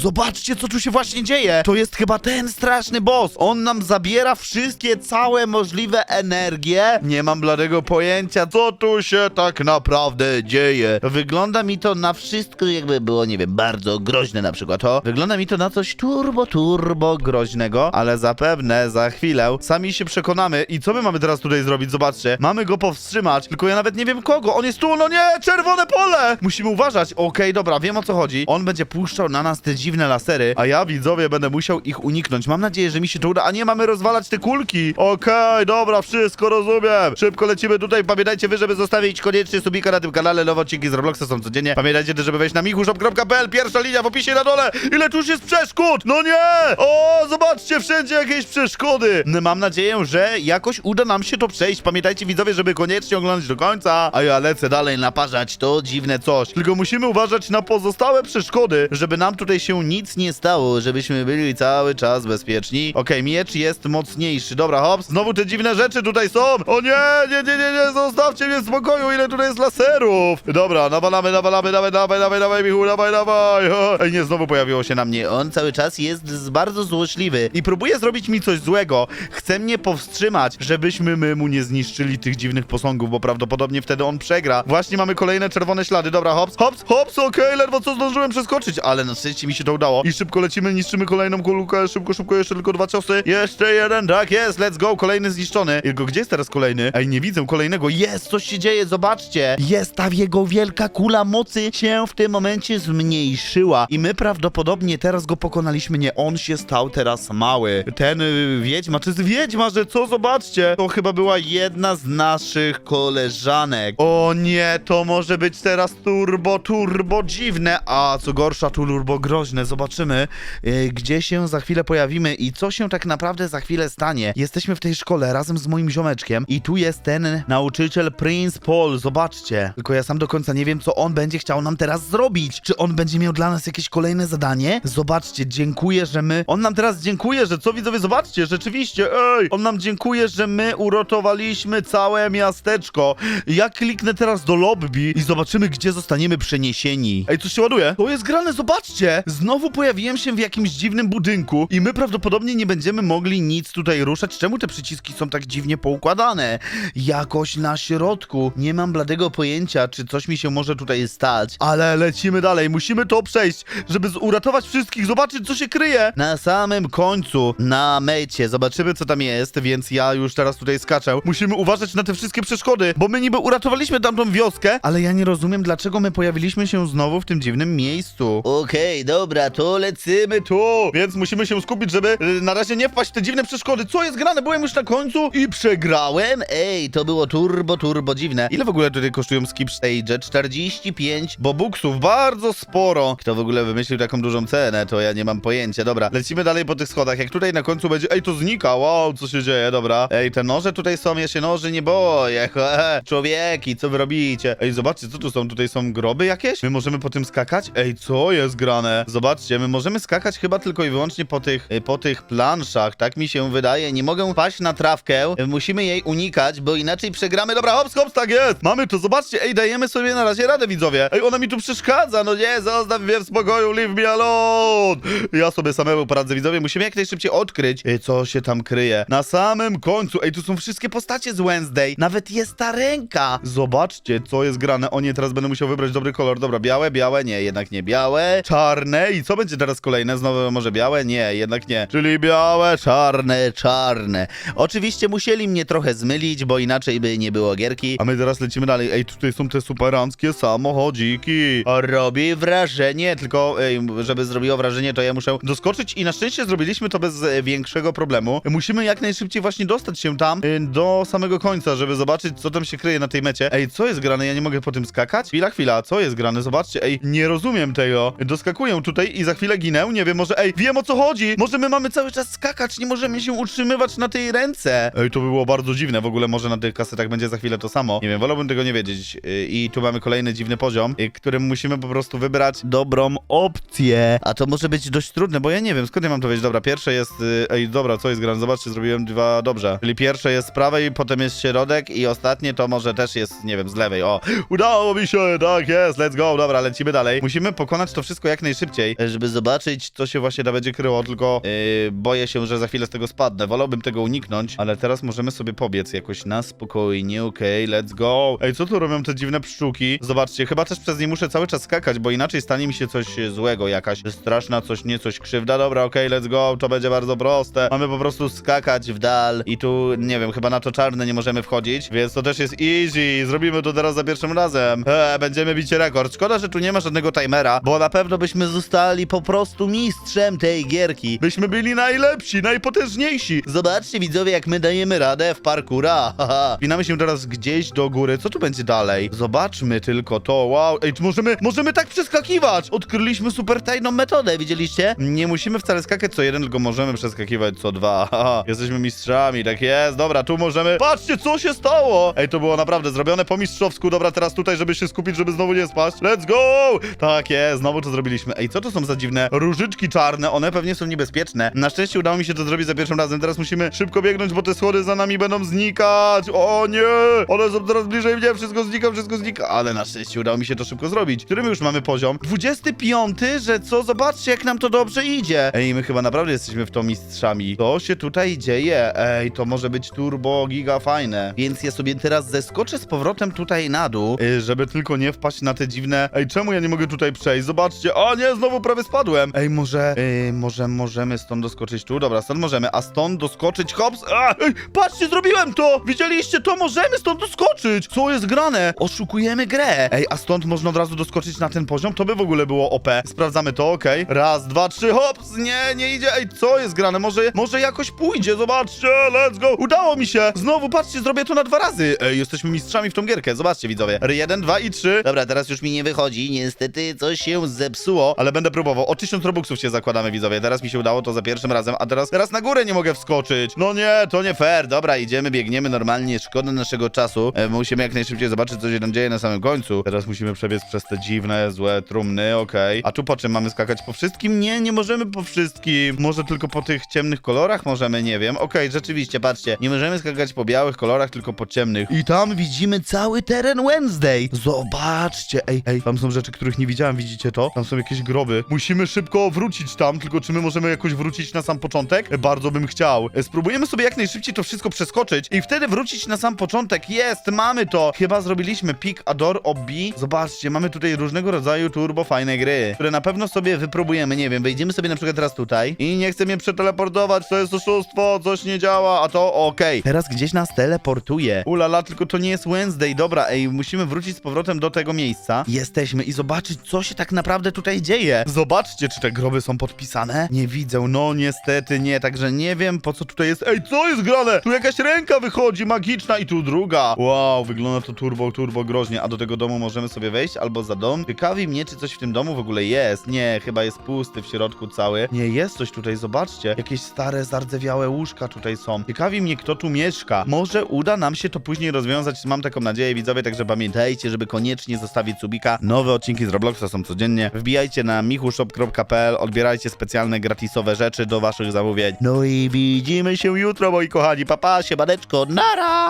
Zobaczcie, co tu się właśnie dzieje. To jest chyba ten straszny boss. On nam zabiera wszystkie, całe możliwe energie. Nie mam bladego pojęcia, co tu się tak naprawdę dzieje. Wygląda mi to na wszystko, jakby było, nie wiem, bardzo groźne na przykład. O, wygląda mi to na coś turbo, turbo groźnego, ale zapewne za chwilę sami się przekonamy. I co my mamy teraz tutaj zrobić? Zobaczcie. Mamy go powstrzymać, tylko ja nawet nie wiem kogo. On jest tu, no nie, czerwone pole! Musimy uważać. Okej, dobra, wiem o co chodzi. On będzie puszczał na nas te dziwne lasery, a ja, widzowie, będę musiał ich uniknąć. Mam nadzieję, że mi się to uda, a nie mamy rozwalać te kulki. Okej, dobra, wszystko rozumiem. Szybko lecimy tutaj. Pamiętajcie wy, żeby zostawić koniecznie subika na tym kanale. Nowe odcinki z Robloxa są codziennie. Pamiętajcie też, żeby wejść na michushop.pl. Pierwsza linia w opisie na dole. Ile już jest przeszkód? No nie! O, zobaczcie, wszędzie jakieś przeszkody. No, Mam nadzieję, że jakoś uda nam się to przejść. Pamiętajcie, widzowie, żeby koniecznie oglądać do końca. A ja lecę dalej naparzać to dziwne coś. Tylko musimy uważać na pozostałe przeszkody, żeby nam tutaj się nic nie stało, żebyśmy byli cały czas bezpieczni. Okej, miecz jest mocniejszy. Dobra, hops. Znowu te dziwne rzeczy tutaj są. O nie, nie, nie, nie, nie, zostawcie mnie w spokoju, ile tutaj jest laserów. Dobra, nawalamy, nawalamy, dawaj, dawaj, dawaj, dawaj, Michu, dawaj, dawaj. Ej, nie, znowu pojawiło się na mnie. On cały czas jest bardzo złośliwy i próbuje zrobić mi coś złego. Chce mnie powstrzymać, żebyśmy my mu nie zniszczyli tych dziwnych posągów, bo prawdopodobnie wtedy on przegra. Właśnie mamy kolejne czerwone ślady. Dobra, hops, hops, hops, okej, ledwo co zdążyłem przeskoczyć, ale na szczęście mi się to udało. I szybko lecimy, niszczymy kolejną kulkę, szybko, szybko, jeszcze tylko dwa ciosy. Jeszcze jeden, tak jest, let's go, kolejny zniszczony. Tylko gdzie jest teraz kolejny? Ej, nie widzę kolejnego. Jest, coś się dzieje, zobaczcie. Jest ta jego wielka kula mocy się w tym momencie zmniejszyła. I my prawdopodobnie teraz go pokonaliśmy. Nie, on się stał teraz mały. Ten y, wiedźma, to jest wiedźma, że co, zobaczcie. To chyba była jedna z naszych koleżanek. O nie, to może być teraz turbo, turbo dziwne. A co gorsza, turbo groźne. Zobaczymy, y, gdzie się za chwilę pojawimy i co się tak naprawdę za chwilę stanie. Jesteśmy w tej szkole razem z moim ziomeczkiem i tu jest ten nauczyciel Prince Paul. Zobaczcie. Tylko ja sam do końca nie wiem, co on będzie chciał nam teraz zrobić. Czy on będzie miał dla nas jakieś kolejne zadanie? Zobaczcie, dziękuję, że my... On nam teraz dziękuję, że co widzowie, zobaczcie, rzeczywiście, ej! On nam dziękuję, że my uratowaliśmy całe miasteczko. Ja kliknę teraz do lobby i zobaczymy, gdzie zostaniemy przeniesieni. Ej, coś się ładuje? To jest grane, zobaczcie! Znowu pojawiłem się w jakimś dziwnym budynku i my prawdopodobnie nie będziemy mogli nic tutaj ruszać. Czemu te przyciski są tak dziwnie poukładane? Jakoś na środku. Nie mam bladego pojęcia, czy coś mi się może tutaj stać. Ale lecimy dalej. Musimy to przejść, żeby uratować wszystkich. Zobaczyć, co się kryje. Na samym końcu, na mecie. Zobaczymy, co tam jest, więc ja już teraz tutaj skaczę. Musimy uważać na te wszystkie przeszkody, bo my niby uratowaliśmy tamtą wioskę, ale ja nie rozumiem, dlaczego my pojawiliśmy się znowu w tym dziwnym miejscu. Okej, dobra, to lecimy tu. Więc musimy się skupić, żeby y, na razie nie wpaść w te dziwne przeszkody. Co jest grane? Byłem już na końcu i przegrałem? Ej, to było turbo, turbo dziwne. Ile w ogóle tutaj kosztują skip stage? 45 bobuksów, bardzo sporo. Kto w ogóle wymyślił taką dużą cenę, to ja nie mam pojęcia. Dobra, lecimy dalej po tych schodach. Jak tutaj na końcu będzie... Ej, to znika, wow, co się dzieje, dobra. Ej, te noże tutaj są, ja się noży nie boję. Człowieki, co wy robicie? Ej, zobaczcie, co tu są? Tutaj są groby jakieś? My możemy po tym skakać? Ej, co jest grane? Zobaczcie, my możemy skakać chyba tylko i wyłącznie po tych, y, po tych planszach, tak mi się wydaje. Nie mogę paść na trawkę, musimy jej unikać, bo inaczej przegramy. Dobra, hops, hops, tak jest! Mamy to, zobaczcie, ej, dajemy sobie na razie radę, widzowie. Ej, ona mi tu przeszkadza, no nie, zostaw mnie w spokoju, leave me alone! Ja sobie samemu poradzę, widzowie, musimy jak najszybciej odkryć, y, co się tam kryje. Na samym końcu, ej, tu są wszystkie postacie z Wednesday, nawet jest ta ręka. Zobaczcie, co jest grane. O nie, teraz będę musiał wybrać dobry kolor. Dobra, białe, białe, nie, jednak nie białe. Czarne i co będzie teraz kolejne? Znowu może białe? Nie, jednak nie. Czyli białe, czarne, czarne. Oczywiście musieli mnie trochę zmylić, bo inaczej by nie było gierki. A my teraz lecimy dalej. Ej, tutaj są te superanckie samochodziki. A Robi wrażenie, tylko ej, żeby zrobiło wrażenie, to ja muszę doskoczyć i na szczęście zrobiliśmy to bez e, większego problemu. Musimy jak najszybciej właśnie dostać się tam y, do samego końca, żeby zobaczyć, co tam się kryje na tej mecie. Ej, co jest grane? Ja nie mogę po tym skakać? Chwila, chwila, co jest grane? Zobaczcie, ej, nie rozumiem tego. Doskakuję tutaj i za chwilę ginę. Nie wiem, może, ej, wiem o co chodzi. Może my mamy cały czas skakać, nie możemy się utrzymywać na tej ręce. Ej, to by było bardzo dziwne. W ogóle może na tych kasetach będzie za chwilę to samo. Nie wiem, wolałbym tego nie wiedzieć. Y, I tu mamy kolejny dziwny poziom, y, którym musimy po prostu wybrać dobrą opcję. A to może być dość trudne, bo ja nie wiem, skąd ja mam to wiedzieć. Dobra, pierwsze jest... y, Ej, dobra, co jest grane? Zobaczcie, zrobiłem dwa dobrze. Czyli pierwsze jest z prawej, potem jest środek i ostatnie to może też jest, nie wiem, z lewej. O, udało mi się, tak jest, let's go. Dobra, lecimy dalej. Musimy pokonać to wszystko jak najszybciej. Tutaj, e, żeby zobaczyć, co się właśnie będzie kryło, tylko yy, boję się, że za chwilę z tego spadnę. Wolałbym tego uniknąć, ale teraz możemy sobie pobiec jakoś na spokojnie, okej, let's go. Ej, co tu robią te dziwne pszczółki? Zobaczcie, chyba też przez nie muszę cały czas skakać, bo inaczej stanie mi się coś e, złego, jakaś straszna coś, nie coś krzywda. Dobra, okej, let's go, to będzie bardzo proste. Mamy po prostu skakać w dal i tu, nie wiem, chyba na to czarne nie możemy wchodzić, więc to też jest easy. Zrobimy to teraz za pierwszym razem. Eee, będziemy bić rekord. Szkoda, że tu nie ma żadnego timera, bo na pewno byśmy zostali po prostu mistrzem tej gierki. Byśmy byli najlepsi, najpotężniejsi. Zobaczcie, widzowie, jak my dajemy radę w parkura. Winamy się teraz gdzieś do góry. Co tu będzie dalej? Zobaczmy tylko to. Wow. Ej, tu możemy, możemy tak przeskakiwać. Odkryliśmy super tajną metodę, widzieliście? Nie musimy wcale skakać co jeden, tylko możemy przeskakiwać co dwa. Jesteśmy mistrzami, tak jest. Dobra, tu możemy... Patrzcie, co się stało! Ej, to było naprawdę zrobione po mistrzowsku. Dobra, teraz tutaj, żeby się skupić, żeby znowu nie spaść. Let's go! Tak jest, znowu to zrobiliśmy. Ej, co to są za dziwne różyczki czarne? One pewnie są niebezpieczne. Na szczęście udało mi się to zrobić za pierwszym razem. Teraz musimy szybko biegnąć, bo te schody za nami będą znikać. O nie! One są coraz bliżej mnie, wszystko znika, wszystko znika. Ale na szczęście udało mi się to szybko zrobić. Który my już mamy poziom? 25, że co? Zobaczcie, jak nam to dobrze idzie. Ej, my chyba naprawdę jesteśmy w to mistrzami. Co się tutaj dzieje? Ej, to może być turbo giga fajne. Więc ja sobie teraz zeskoczę z powrotem tutaj na dół, y, żeby tylko nie wpaść na te dziwne... Ej, czemu ja nie mogę tutaj przejść? Zobaczcie. O nie, znowu prawie spadłem. Ej, może... Ej, może możemy stąd doskoczyć tu? Dobra, stąd możemy. A stąd doskoczyć? Hops! Ej, patrzcie, zrobiłem to! Widzieliście to? Możemy stąd doskoczyć! Co jest grane? Oszukujemy grę. Ej, a stąd można od razu doskoczyć na ten poziom? To by w ogóle było OP. Sprawdzamy to, okej. Raz, dwa, trzy, hops! Nie, nie idzie. Ej, co jest grane? Może, może jakoś pójdzie. Zobaczcie, let's go! Udało mi się! Znowu, patrzcie, zrobię to na dwa razy. Ej, jesteśmy mistrzami w tą gierkę. Zobaczcie, widzowie. R1, 2 i 3. Dobra, teraz już mi nie wychodzi. Niestety coś się zepsuło, ale będę próbował. O 1000 robuxów się zakładamy, widzowie. Teraz mi się udało to za pierwszym razem, a teraz, teraz na górę nie mogę wskoczyć. No nie, to nie fair. Dobra, idziemy, biegniemy normalnie. Szkoda naszego czasu. E, musimy jak najszybciej zobaczyć, co się tam dzieje na samym końcu. Teraz musimy przebiec przez te dziwne, złe trumny, okej. A tu po czym mamy skakać? Po wszystkim? Nie, nie możemy po wszystkim. Może tylko po tych ciemnych kolorach możemy, nie wiem. Okej, rzeczywiście, patrzcie. Nie możemy skakać po białych kolorach, tylko po ciemnych. I tam widzimy cały teren Wednesday. Zobaczcie, ej, ej, tam są rzeczy, których nie widziałem, widzicie to? Tam są jakieś groby. Musimy szybko wrócić tam, tylko czy my możemy jakoś wrócić na sam początek? Bardzo bym chciał. E, Spróbujemy sobie jak najszybciej to wszystko przeskoczyć i wtedy wrócić na sam początek. Jest, mamy to. Chyba zrobiliśmy Pick Ador Obi. Zobaczcie, mamy tutaj różnego rodzaju turbo fajne gry, które na pewno sobie wypróbujemy. Nie wiem, wejdziemy sobie na przykład teraz tutaj i nie chcę mnie przeteleportować, to jest oszustwo, coś nie działa, a to okej. Teraz gdzieś nas teleportuje. Ulala, tylko to nie jest Wednesday. Dobra, ej, musimy wrócić z powrotem do tego miejsca. Jesteśmy i zobaczyć, co się tak naprawdę tutaj dzieje. Zobaczcie, czy te groby są podpisane. Nie widzę, no niestety nie, także nie wiem, po co tutaj jest. Ej, co jest grane? Tu jakaś ręka wychodzi, magiczna i tu druga. Wow, wygląda to turbo, turbo groźnie. A do tego domu możemy sobie wejść albo za dom. Ciekawi mnie, czy coś w tym domu w ogóle jest. Nie, chyba jest pusty w środku cały. Nie, jest coś tutaj, zobaczcie. Jakieś stare, zardzewiałe łóżka tutaj są. Ciekawi mnie, kto tu mieszka. Może uda nam się to później rozwiązać. Mam taką nadzieję, widzowie, także pamiętajcie, żeby koniecznie zostawić subika. Nowe odcinki z Robloxa są codziennie. Wbijajcie na michushop.pl, odbierajcie specjalne gratisowe rzeczy do waszych zamówień. No i widzimy się jutro, moi kochani. Papa, siemaneczko, nara!